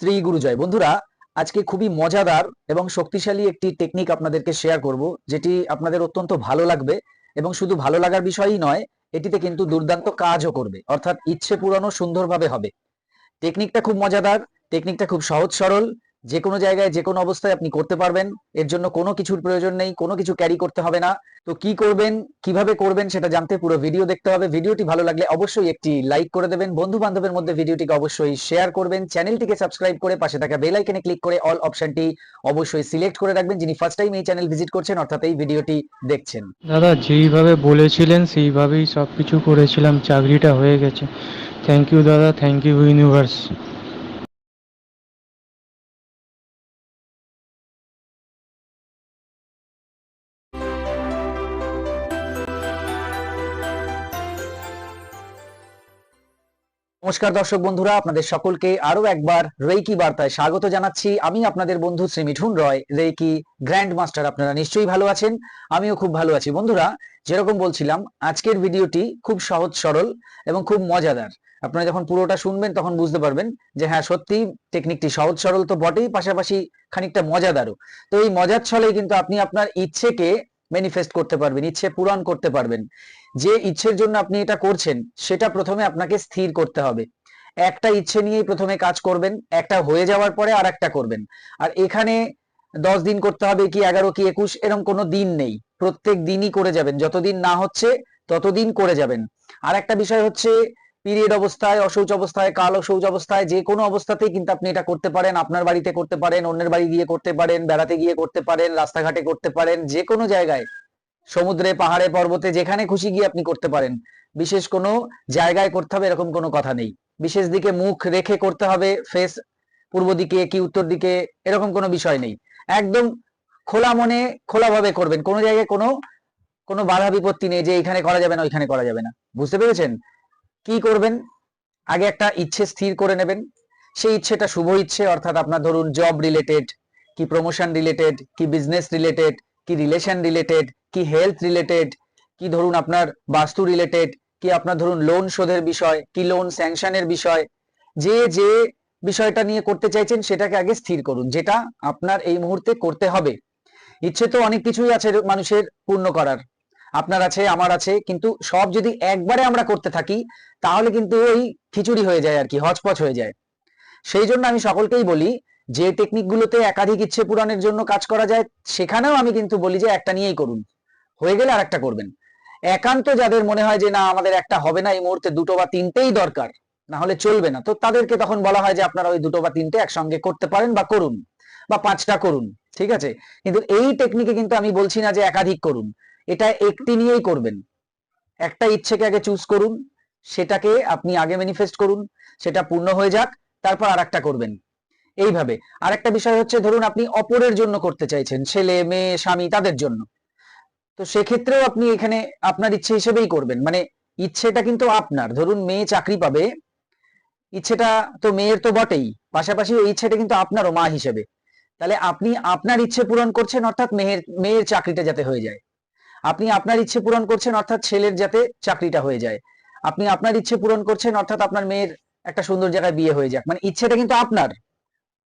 শ্রী গুরুজয় বন্ধুরা, আজকে খুবই মজাদার এবং শক্তিশালী একটি টেকনিক আপনাদেরকে শেয়ার করব, যেটি আপনাদের অত্যন্ত ভালো লাগবে এবং শুধু ভালো লাগার বিষয়ই নয়, এটিতে কিন্তু দুর্দান্ত কাজও করবে, অর্থাৎ ইচ্ছে পূরণও সুন্দরভাবে হবে। টেকনিকটা খুব মজাদার টেকনিকটা খুব সহজ সরল যে কোনো জায়গায় যে কোনো অবস্থায় আপনি করতে পারবেন। এর জন্য কোনো কিছুর প্রয়োজন নেই, কোনো কিছু ক্যারি করতে হবে না। তো কি করবেন, কীভাবে করবেন সেটা জানতে পুরো ভিডিও দেখতে হবে। ভিডিওটি ভালো লাগলে অবশ্যই একটি লাইক করে দেবেন। বন্ধু বান্ধবের মধ্যে ভিডিওটিকে অবশ্যই শেয়ার করবেন। চ্যানেলটিকে সাবস্ক্রাইব করে পাশে থাকা বেল ক্লিক করে অল অপশনটি অবশ্যই সিলেক্ট করে রাখবেন। যিনি ফার্স্ট টাইম এই চ্যানেল ভিজিট করছেন, অর্থাৎ এই ভিডিওটি দেখছেন। দাদা, যেইভাবে বলেছিলেন, সেইভাবেই সবকিছু করেছিলাম। চাকরিটা হয়ে গেছে। থ্যাংক ইউ দাদা। থ্যাংক ইউ ইউনিভার্স নমস্কার দর্শক বন্ধুরা, আপনাদের সকলকে আরও একবার রেইকি বার্তায় স্বাগত জানাচ্ছি। আমি আপনাদের বন্ধু Shri Mithun Roy, reiki grand master আপনারা নিশ্চয়ই ভালো আছেন, আমিও খুব ভালো আছি। বন্ধুরা, যেরকম বলছিলাম, আজকের ভিডিওটি খুব সহজ, সরল এবং খুব মজাদার। আপনারা যখন পুরোটা শুনবেন, তখন বুঝতে পারবেন যে হ্যাঁ সত্যি টেকনিকটি সহজ, সরল তো বটেই, পাশাপাশি খানিকটা মজাদারও। তো এই মজার ছলেই কিন্তু আপনি আপনার ইচ্ছেকে ম্যানিফেস্ট করতে পারবেন, ইচ্ছে পূরণ করতে পারবেন। যে ইচ্ছের জন্য আপনি এটা করছেন, সেটা প্রথমে আপনাকে স্থির করতে হবে। একটা ইচ্ছে নিয়েই প্রথমে কাজ করবেন, একটা হয়ে যাওয়ার পরে আর একটা করবেন। আর এখানে দশ দিন করতে হবে কি এগারো কি একুশ এরকম কোনো দিন নেই। প্রত্যেক দিনই করে যাবেন, যতদিন না হচ্ছে ততদিন করে যাবেন। আর একটা বিষয় হচ্ছে পিরিয়ড অবস্থায় অশৌচ অবস্থায়, কাল অশৌচ অবস্থায়, যে কোনো অবস্থাতেই কিন্তু আপনি এটা করতে পারেন। আপনার বাড়িতে করতে পারেন, অন্যের বাড়ি গিয়ে করতে পারেন, বেড়াতে গিয়ে করতে পারেন, রাস্তাঘাটে করতে পারেন, যে কোনো জায়গায়, সমুদ্রে, পাহাড়ে, পর্বতে, যেখানে খুশি গিয়ে আপনি করতে পারেন। বিশেষ কোনো জায়গায় করতে হবে এরকম কোনো কথা নেই। বিশেষ দিকে মুখ রেখে করতে হবে ফেস পূর্ব দিকে কি উত্তর দিকে, এরকম কোনো বিষয় নেই। একদম খোলা মনে, খোলাভাবে করবেন। কোনো জায়গায় কোনো কোনো বাধা বিপত্তি নেই যে এখানে করা যাবে না, ওইখানে করা যাবে না। বুঝতে পেরেছেন? কি করবেন? আগে একটা ইচ্ছে স্থির করে নেবেন। সেই ইচ্ছেটা শুভ ইচ্ছে, অর্থাৎ আপনার ধরুন জব রিলেটেড কি প্রমোশন রিলেটেড কি বিজনেস রিলেটেড কি রিলেশন রিলেটেড কি হেলথ রিলেটেড কি ধরুন আপনার বাস্তু রিলেটেড কি আপনার ধরুন লোন শোধের বিষয়, কি লোন স্যাংশনের বিষয়। যে যে বিষয়টা নিয়ে করতে চাইছেন সেটাকে আগে স্থির করুন, যেটা আপনার এই মুহূর্তে করতে হবে। ইচ্ছে তো অনেক কিছুই আছে মানুষের পূর্ণ করার। আপনার আছে, আমার আছে, কিন্তু সব যদি একবারে আমরা করতে থাকি, তাহলে কিন্তু ওই খিচুড়ি হয়ে যায় আর কি, হচপচ হয়ে যায়। সেই জন্য আমি সকলকেই বলি, যে টেকনিক গুলোতে একাধিক ইচ্ছে পূরণের জন্য কাজ করা যায়, সেখানেও আমি কিন্তু বলি যে একটা নিয়েই করুন। হয়ে গেলে আর একটা করবেন। একান্ত যাদের মনে হয় যে না, আমাদের একটা হবে না, এই মুহূর্তে দুটো বা তিনটেই দরকার, না হলে চলবে না। তো তাদেরকে তখন বলা হয় যে আপনারা ওই দুটো বা তিনটে একসঙ্গে করতে পারেন বা করুন, বা পাঁচটা করুন, ঠিক আছে? কিন্তু এই টেকনিকে কিন্তু আমি বলছি না যে একাধিক করুন। এটা একটি নিয়েই করবেন। একটা ইচ্ছেকে আগে চুজ করুন, সেটাকে আপনি আগে ম্যানিফেস্ট করুন, সেটা পূর্ণ হয়ে যাক, তারপর আর একটা করবেন। এইভাবে। আর একটা বিষয় হচ্ছে, ধরুন আপনি অপরের জন্য করতে চাইছেন, ছেলে, মেয়ে, স্বামী, তাদের জন্য। তো সেক্ষেত্রেও আপনি এখানে আপনার ইচ্ছে হিসেবেই করবেন। মানে ইচ্ছেটা কিন্তু আপনার। ধরুন মেয়ে চাকরি পাবে, ইচ্ছেটা তো মেয়ের তো বটেই। পাশাপাশি ওই ইচ্ছেটা কিন্তু আপনারও মা হিসেবে। তাহলে আপনি আপনার ইচ্ছে পূরণ করছেন, অর্থাৎ মেয়ের মেয়ের চাকরিটা যাতে হয়ে যায়। আপনি আপনার ইচ্ছে পূরণ করছেন, অর্থাৎ ছেলের যাতে চাকরিটা হয়ে যায়। আপনি আপনার ইচ্ছে পূরণ করছেন, অর্থাৎ আপনার মেয়ের একটা সুন্দর জায়গায় বিয়ে হয়ে যাক। মানে ইচ্ছেটা কিন্তু আপনার।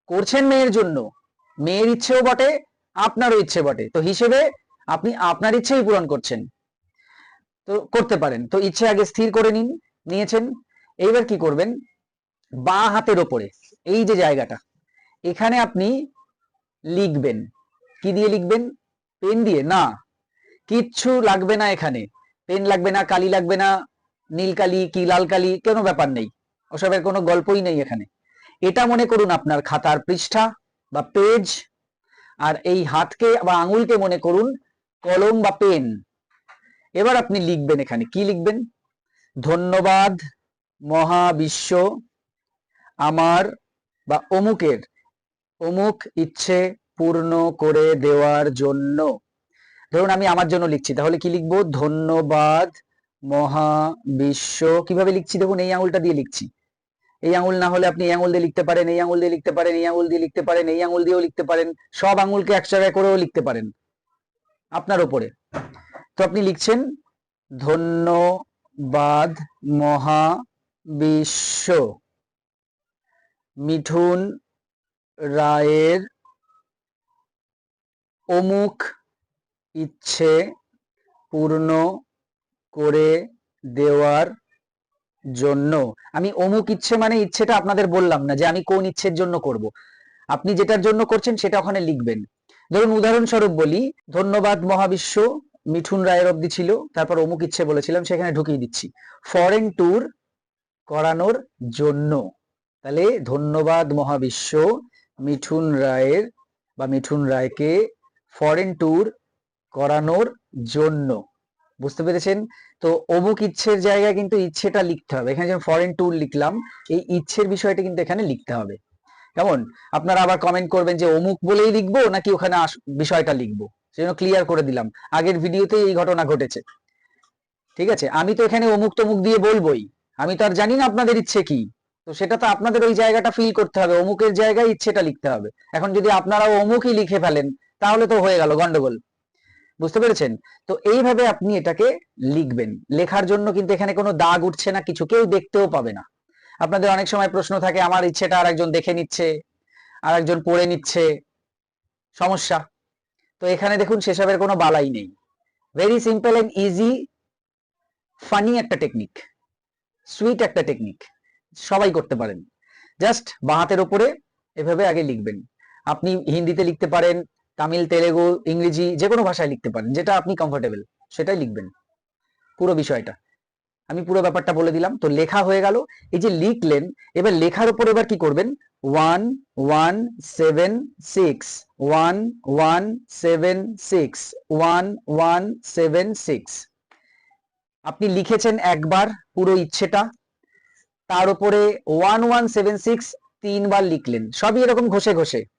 করছেন মেয়ের জন্য। মেয়ের ইচ্ছেও বটে, আপনারও ইচ্ছে বটে। তো হিসেবে আপনি আপনার ইচ্ছেই পূরণ করছেন। তো করতে পারেন। তো ইচ্ছে আগে স্থির করে নিন, নিয়েছেন। এইবার কি করবেন? বা হাতের ওপরে, এই যে জায়গাটা, এখানে আপনি লিখবেন। কি দিয়ে লিখবেন? পেন দিয়ে? না। কিচ্ছু লাগবে না এখানে। পেন লাগবে না, কালি লাগবে না, নীল কালি কি লাল কালি, কোনো ব্যাপার নেই। ওসবের কোনো গল্পই নেই এখানে। এটা মনে করুন আপনার খাতার পৃষ্ঠা বা পেজ, আর এই হাতকে বা আঙুলকে মনে করুন কলম বা পেন। এবার আপনি লিখবেন এখানে। কি লিখবেন? ধন্যবাদ মহাবিশ্ব আমার বা অমুকের। অমুক ইচ্ছে পূর্ণ করে দেওয়ার জন্য। ধরুন আমি আমার জন্য লিখছি, তাহলে কি লিখব? ধন্যবাদ মহাবিশ্ব। কীভাবে লিখছি? দেখুন, এই আঙুলটা দিয়ে লিখছি। এই আঙুল না হলে আপনি এই আঙুল দিয়ে লিখতে পারেন, এই আঙুল দিয়ে লিখতে পারেন, এই আঙুল দিয়ে লিখতে পারেন, এই আঙুল দিয়েও লিখতে পারেন। সব আঙুলকে এক জায়গায় করেও লিখতে পারেন, আপনার ওপরে। তো আপনি লিখছেন, ধন্যবাদ মহাবিশ্ব। মিঠুন রায়ের অমুক ইচ্ছে পূর্ণ করে দেওয়ার জন্য। আমি অমুক ইচ্ছে মানে ইচ্ছেটা আপনাদের বললাম না যে আমি কোন ইচ্ছের জন্য করব। আপনি যেটার জন্য করছেন সেটা ওখানে লিখবেন। ধরুন উদাহরণস্বরূপ বলি, ধন্যবাদ মহাবিশ্ব, মিঠুন রায়ের অবধি ছিল, তারপর অমুক ইচ্ছে বলেছিলাম, সেখানে ঢুকিয়ে দিচ্ছি। ফরেন ট্যুর করানোর জন্য। তাহলে ধন্যবাদ মহাবিশ্ব, মিঠুন রায়ের বা মিঠুন রায়কে ফরেন ট্যুর করানোর জন্য। বুঝতে পেরেছেন? তো অমুক ইচ্ছের জায়গায় কিন্তু ইচ্ছেটা লিখতে হবে। এখানে যেমন ফরেন ট্যুর লিখলাম, এই ইচ্ছের বিষয়টা কিন্তু এখানে লিখতে হবে। কেমন? আপনারা আবার কমেন্ট করবেন যে অমুক বলেই লিখব নাকি ওখানে বিষয়টা লিখব? সেজন্য ক্লিয়ার করে দিলাম। আগের ভিডিওতে এই ঘটনা ঘটেছে। ঠিক আছে? আমি তো এখানে অমুক তমুক দিয়ে বলবোই। আমি তো আর জানি না আপনাদের ইচ্ছে কি। তো সেটা তো আপনাদের ওই জায়গাটা ফিল করতে হবে। অমুকের জায়গায় ইচ্ছেটা লিখতে হবে। এখন যদি আপনারা অমুকই লিখে ফেলেন, তাহলে তো হয়ে গেল গন্ডগোল। বুঝতে পেরেছেন? তো এইভাবে আপনি এটাকে লিখবেন। লেখার জন্য কিন্তু এখানে কোনো দাগ উঠছে না, কিছু কেউ দেখতেও পাবে না। আপনাদের অনেক সময় প্রশ্ন থাকে, আমার ইচ্ছেটা আর একজন দেখে নিচ্ছে আর একজন পড়ে নিচ্ছে। সমস্যা। তো এখানে দেখুন, সেসবের কোনো বালাই নেই। Very simple and easy funny একটা টেকনিক সুইট একটা টেকনিক সবাই করতে পারেন। জাস্ট বাঁ হাতের ওপরে এভাবে আগে লিখবেন। আপনি হিন্দিতে লিখতে পারেন তামিল, তেলেগু, ইংরেজি যে কোনো ভাষায় লিখতে পারেন, যেটা আপনি কমফোর্টেবল সেটাই লিখবেন। পুরো বিষয়টা। আমি পুরো ব্যাপারটা বলে দিলাম। তো লেখা হয়ে গেল। এই যে লিখলেন, এবার লেখার উপর এবার কি করবেন? One one, seven, six, one one, seven, six, one one, seven, six. আপনি লিখেছেন একবার পুরো ইচ্ছেটা। তার উপরে ওয়ান ওয়ান, সেভেন, সিক্স তিনবার লিখলেন। সবই এরকম ঘষে ঘষে।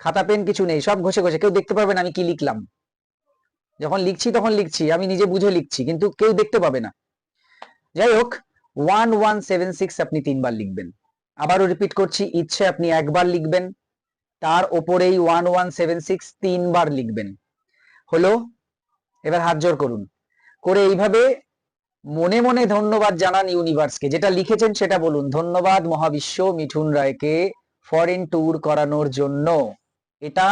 খাতা, পেন কিছু নেই, সব ঘষে ঘষে। কেউ দেখতে পারবে না আমি কি লিখলাম। যখন লিখছি তখন লিখছি, আমি নিজে বুঝে লিখছি, কিন্তু কেউ দেখতে পাবে না। যাই হোক ওয়ান ওয়ান সেভেন সিক্স আপনি তিনবার লিখবেন। আবারও রিপিট করছি, ইচ্ছে আপনি একবার লিখবেন, তার ওপরেই ওয়ান ওয়ান সেভেন সিক্স তিনবার লিখবেন। হলো, এবার হাত জোর করুন। করে এইভাবে মনে মনে ধন্যবাদ জানান ইউনিভার্সকে যেটা লিখেছেন সেটা বলুন। ধন্যবাদ মহাবিশ্ব মিঠুন রায়কে ফরেন ট্যুর করানোর জন্য। এটা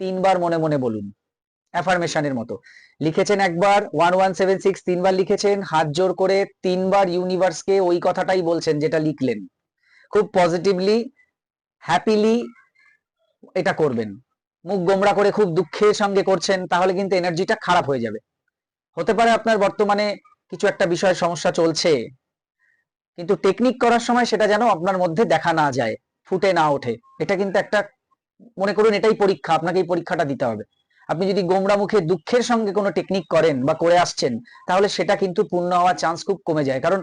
তিনবার মনে মনে বলুন অ্যাফার্মেশনের মতো। লিখেছেন একবার ওয়ান ওয়ান সেভেন সিক্স তিনবার লিখেছেন, হাত জোর করে তিনবার ইউনিভার্সকে ওই কথাটাই বলছেন যেটা লিখলেন। খুব পজিটিভলি হ্যাপিলি এটা করবেন। মুখ গোমড়া করে খুব দুঃখের সঙ্গে করছেন, তাহলে কিন্তু এনার্জিটা খারাপ হয়ে যাবে। হতে পারে আপনার বর্তমানে কিছু একটা বিষয় সমস্যা চলছে, কিন্তু টেকনিক করার সময় সেটা যেন আপনার মধ্যে দেখা না যায়, ফুটে না ওঠে। এটা কিন্তু একটা মনে করুন এটাই পরীক্ষা, আপনাকে এই পরীক্ষাটা দিতে হবে। আপনি যদি গোমরা মুখে দুঃখের সঙ্গে কোনো টেকনিক করেন বা করে আসছেন, তাহলে সেটা কিন্তু পূর্ণ হওয়ার চান্স খুব কমে যায়। কারণ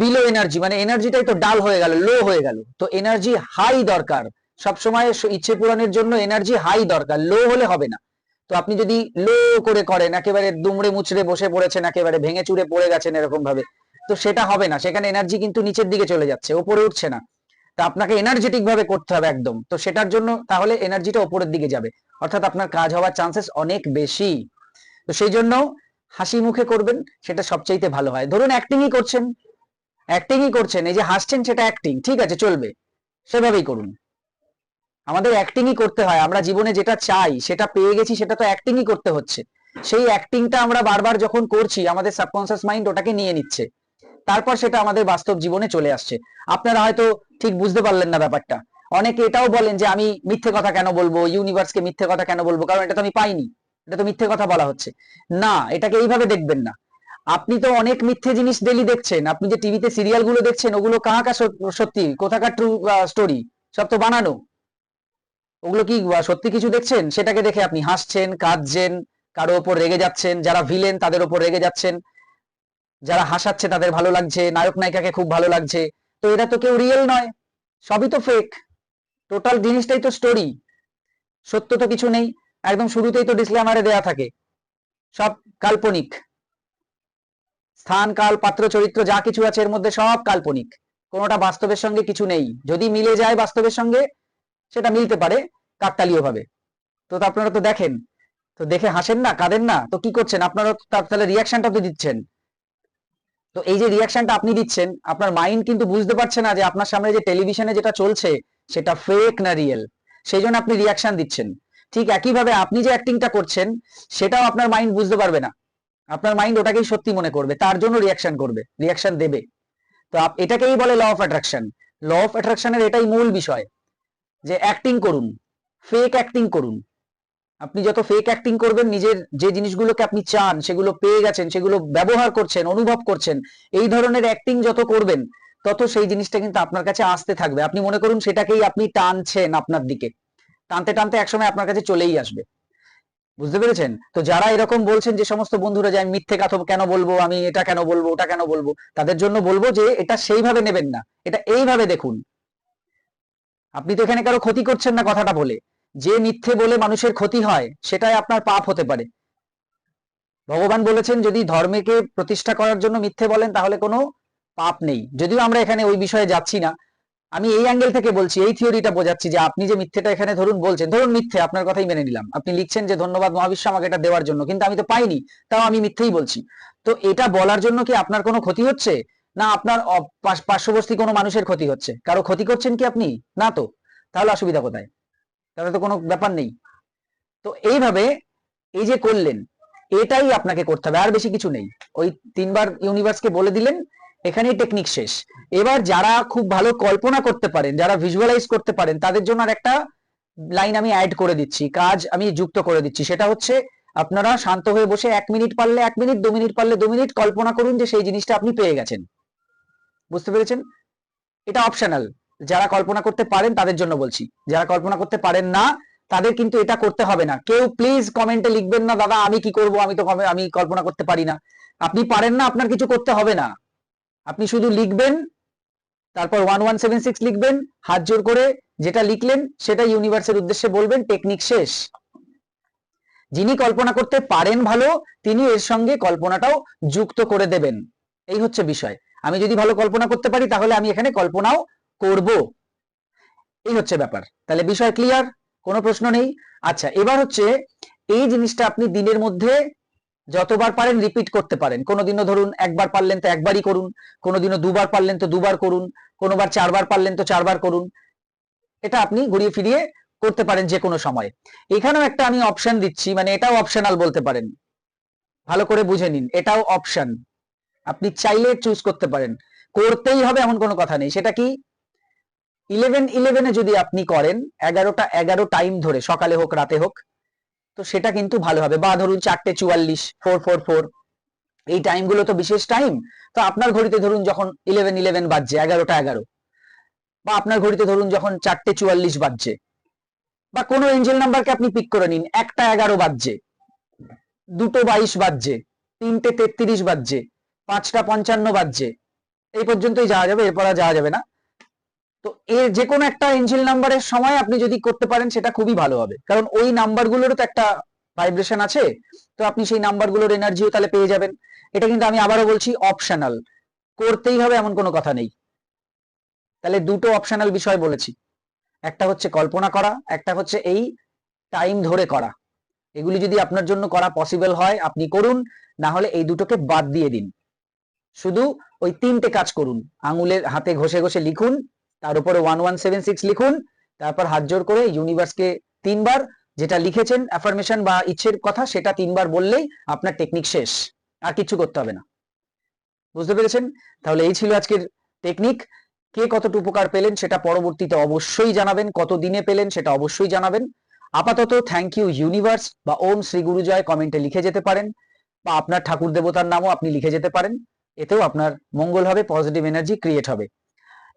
বিলো এনার্জি মানে এনার্জিটাই তো ডাল হয়ে গেল লো হয়ে গেল। তো এনার্জি হাই দরকার। সবসময় ইচ্ছে পূরণের জন্য এনার্জি হাই দরকার। লো হলে হবে না। তো আপনি যদি লো করে করেন, একেবারে দুমড়ে মুচড়ে বসে পড়েছেন, একেবারে ভেঙে চুরে পড়ে গেছেন এরকম ভাবে, তো সেটা হবে না। সেখানে এনার্জি কিন্তু নিচের দিকে চলে যাচ্ছে, ওপরে উঠছে না। তা আপনাকে এনার্জেটিক ভাবে করতে হবে একদম। তো সেটার জন্য তাহলে এনার্জিটা ওপরের দিকে যাবে। অর্থাৎ আপনার কাজ হওয়ার চান্সেস অনেক বেশি। তো সেই জন্য হাসি মুখে করবেন, সেটা সবচাইতে ভালো হয়। ধরুন অ্যাক্টিংই করছেন। অ্যাক্টিংই করছেন, এই যে হাসছেন সেটা অ্যাক্টিং ঠিক আছে, চলবে। সেভাবেই করুন। আমাদের অ্যাক্টিংই করতে হয়, আমরা জীবনে যেটা চাই, সেটা পেয়ে গেছি, সেটা তো অ্যাক্টিংই করতে হচ্ছে। সেই অ্যাক্টিংটা আমরা বারবার যখন করছি, আমাদের সাবকনসিয়াস মাইন্ড ওটাকে নিয়ে নিচ্ছে। তারপর সেটা আমাদের বাস্তব জীবনে চলে আসছে। আপনারা হয়তো ঠিক বুঝতে পারলেন না ব্যাপারটা। অনেকে এটাও বলেন যে আমি মিথ্যে কথা কেন বলব? ইউনিভার্সকে মিথ্যে কথা কেন বলব? কারণ এটা তো আমি পাইনি। এটা তো মিথ্যে কথা বলা হচ্ছে। না, এটাকে এইভাবে দেখবেন না। আপনি তো অনেক মিথ্যে জিনিস ডেলি দেখছেন। আপনি যে টিভিতে সিরিয়ালগুলো দেখছেন, ওগুলো কাহাকার সত- সত্যি? কোথাকার ট্রু স্টোরি সব তো বানানো। ওগুলো কি সত্যি কিছু দেখছেন? সেটাকে দেখে আপনি হাসছেন, কাঁদছেন, কারও ওপর রেগে যাচ্ছেন, যারা ভিলেন তাদের ওপর রেগে যাচ্ছেন। যারা হাসাচ্ছে তাদের ভালো লাগছে, নায়ক নায়িকাকে খুব ভালো লাগছে। তো এরা তো কেউ রিয়েল নয়, সবই তো ফেক টোটাল জিনিসটাই তো স্টোরি সত্য তো কিছু নেই, একদম শুরুতেই তো ডিসক্লেমারে দেয়া থাকে। সব কাল্পনিক। স্থান, কাল, পাত্র, চরিত্র, যা কিছু আছে এর মধ্যে সব কাল্পনিক। কোনোটা বাস্তবের সঙ্গে কিছু নেই। যদি মিলে যায় বাস্তবের সঙ্গে, সেটা মিলতে পারে কাকতালীয় ভাবে। তো আপনারা তো দেখেন। তো দেখে হাসেন না, কাঁদেন না। তো কি করছেন? আপনারা তাহলে রিয়াকশনটা তো দিচ্ছেন। তো এই যে রিয়াকশনটা আপনি দিচ্ছেন, আপনার মাইন্ড কিন্তু বুঝতে পারছে না যে আপনার সামনে যে টেলিভিশনে যেটা চলছে, সেটা ফেক না রিয়েল সেই জন্য আপনি রিয়াকশন দিচ্ছেন। ঠিক একইভাবে আপনি যে অ্যাক্টিংটা করছেন, সেটাও আপনার মাইন্ড বুঝতে পারবে না। আপনার মাইন্ড ওটাকেই সত্যি মনে করবে, তার জন্য রিয়াকশন করবে রিয়াকশন দেবে। তো এটাকেই বলে law of attraction law of অ্যাট্রাকশনের এটাই মূল বিষয়। যে অ্যাক্টিং করুন ফেক অ্যাক্টিং করুন। আপনি যত ফেক অ্যাক্টিং করবেন, নিজের যে জিনিসগুলোকে আপনি চান, সেগুলো পেয়ে গেছেন, সেগুলো ব্যবহার করছেন, অনুভব করছেন, এই ধরনের অ্যাক্টিং যত করবেন, তত সেই জিনিসটা কিন্তু আপনার কাছে আসতে থাকবে। আপনি মনে করুন সেটাকেই আপনি টানছেন আপনার দিকে। টানতে টানতে একসময় আপনার কাছে চলেই আসবে। বুঝতে পেরেছেন? তো যারা এরকম বলছেন যে সমস্ত বন্ধুরা যে আমি মিথ্যে কথা কেন বলব, আমি এটা কেন বলব, ওটা কেন বলব, তাদের জন্য বলব যে এটা সেইভাবে নেবেন না। এটা এইভাবে দেখুন। আপনি তো এখানে কারও ক্ষতি করছেন না কথাটা বলে। যে মিথ্যে বলে মানুষের ক্ষতি হয়, সেটাই আপনার পাপ হতে পারে। ভগবান বলেছেন, যদি ধর্মকে প্রতিষ্ঠা করার জন্য মিথ্যে বলেন, তাহলে কোনো পাপ নেই। যদিও আমরা এখানে ওই বিষয়ে যাচ্ছি না। আমি এই অ্যাঙ্গেল থেকে বলছি, এই থিওরিটা বোঝাচ্ছি যে আপনি যে মিথ্যেটা এখানে ধরুন বলছেন, ধরুন মিথ্যে, আপনার কথাই মেনে নিলাম। আপনি লিখছেন যে ধন্যবাদ মহাবিশ্ব আমাকে এটা দেওয়ার জন্য, কিন্তু আমি তো পাইনি, তাও আমি মিথ্যেই বলছি। তো এটা বলার জন্য কি আপনার কোনো ক্ষতি হচ্ছে? না আপনার পার্শ্ববর্তী কোনো মানুষের ক্ষতি হচ্ছে? কারও ক্ষতি করছেন কি আপনি? না তো। তাহলে অসুবিধা কোথায়? তাহলে তো কোনো ব্যাপার নেই। তো এইভাবে এই যে করলেন, এটাই আপনাকে করতে হবে, আর বেশি কিছু নেই। ওই তিনবার ইউনিভার্সকে বলে দিলেন, এখানেই টেকনিক শেষ। এবার যারা খুব ভালো কল্পনা করতে পারেন, যারা ভিজুয়ালাইজ করতে পারেন, তাদের জন্য আর একটা লাইন আমি অ্যাড করে দিচ্ছি, কাজ আমি যুক্ত করে দিচ্ছি। সেটা হচ্ছে, আপনারা শান্ত হয়ে বসে এক মিনিট পারলে এক মিনিট দু মিনিট পারলে দু মিনিট কল্পনা করুন যে সেই জিনিসটা আপনি পেয়ে গেছেন। বুঝতে পেরেছেন? এটা অপশনাল যারা কল্পনা করতে পারেন তাদের জন্য বলছি। যারা কল্পনা করতে পারেন না, তাদের কিন্তু এটা করতে হবে না। কেউ প্লিজ কমেন্টে লিখবেন না, দাদা, আমি কি করব? আমি তো আমি কল্পনা করতে পারি না। আপনি পারেন না, আপনার কিছু করতে হবে না। আপনি শুধু লিখবেন, তারপর ওয়ান ওয়ান সেভেন সিক্স লিখবেন, হাত জোর করে যেটা লিখলেন সেটা ইউনিভার্সের উদ্দেশ্যে বলবেন টেকনিক শেষ। যিনি কল্পনা করতে পারেন ভালো, তিনি এর সঙ্গে কল্পনাটাও যুক্ত করে দেবেন। এই হচ্ছে বিষয়। আমি যদি ভালো কল্পনা করতে পারি, তাহলে আমি এখানে কল্পনাও করব? এই হচ্ছে ব্যাপার। তাহলে বিষয় ক্লিয়ার কোনো প্রশ্ন নেই? আচ্ছা এবার হচ্ছে এই জিনিসটা আপনি দিনের মধ্যে যতবার পারেন রিপিট করতে পারেন। কোনোদিনও ধরুন একবার পারলেন তো একবারই করুন, কোনোদিনও দুবার পারলেন তো দুবার করুন, কোনোবার চারবার পারলেন তো চারবার করুন। এটা আপনি ঘুরিয়ে ফিরিয়ে করতে পারেন যে কোনো সময়। এখানেও একটা আমি অপশন দিচ্ছি মানে এটাও অপশনাল বলতে পারেন। ভালো করে বুঝে নিন, এটাও অপশন আপনি চাইলে চুজ করতে পারেন। করতেই হবে এমন কোনো কথা নেই। সেটা কি? ইলেভেন ইলেভেনে যদি আপনি করেন, এগারোটা, এগারো টাইম ধরে, সকালে হোক, রাতে হোক, তো সেটা কিন্তু ভালো হবে। বা ধরুন চারটে চুয়াল্লিশ ফোর ফোর ফোর এই টাইমগুলো তো বিশেষ টাইম তো আপনার ঘড়িতে ধরুন যখন ইলেভেন ইলেভেন বাজছে, এগারোটা, এগারো, বা আপনার ঘড়িতে ধরুন যখন চারটে, চুয়াল্লিশ বাজছে, বা কোনো এঞ্জেল নাম্বারকে আপনি পিক করে নিন, একটা, এগারো বাজছে, দুটো, বাইশ বাজছে, তিনটে, তেত্রিশ বাজছে, পাঁচটা, পঞ্চান্ন বাজছে, এই পর্যন্তই যাওয়া যাবে, এরপর আর যাওয়া যাবে না। তো এর যে কোনো একটা এঞ্জেল নাম্বারের সময় আপনি যদি করতে পারেন, সেটা খুবই ভালো হবে। কারণ ওই নাম্বারগুলোরও তো একটা ভাইব্রেশন আছে, তো আপনি সেই নাম্বারগুলোর এনার্জিও তাহলে পেয়ে যাবেন। এটা কিন্তু আমি আবারও বলছি, অপশনাল। করতেই হবে এমন কোনো কথা নেই। তাহলে দুটো অপশনাল বিষয় বলেছি। একটা হচ্ছে কল্পনা করা, একটা হচ্ছে এই টাইম ধরে করা। এগুলি যদি আপনার জন্য করা পসিবল হয়, আপনি করুন, না হলে এই দুটোকে বাদ দিয়ে দিন। শুধু ওই তিনটে কাজ করুন। আঙুলের হাতে ঘষে ঘষে লিখুন তার উপরে ওয়ান ওয়ান সেভেন সিক্স লিখুন, তারপর হাত জোর করে ইউনিভার্সকে তিনবার যেটা লিখেছেন অ্যাফার্মেশন বা ইচ্ছের কথা সেটা তিনবার বললেই আপনার টেকনিক শেষ, আর কিছু করতে হবে না। বুঝতে পেরেছেন? তাহলে এই ছিল আজকের টেকনিক কে কতটুকু উপকার পেলেন সেটা পরবর্তীতে অবশ্যই জানাবেন কত দিনে পেলেন সেটা অবশ্যই জানাবেন। আপাতত থ্যাংক ইউ ইউনিভার্স বা ওম শ্রী গুরুজয় কমেন্টে লিখে যেতে পারেন, বা আপনার ঠাকুর দেবতার নামও আপনি লিখে যেতে পারেন, এতেও আপনার মঙ্গল হবে পজিটিভ এনার্জি ক্রিয়েট হবে।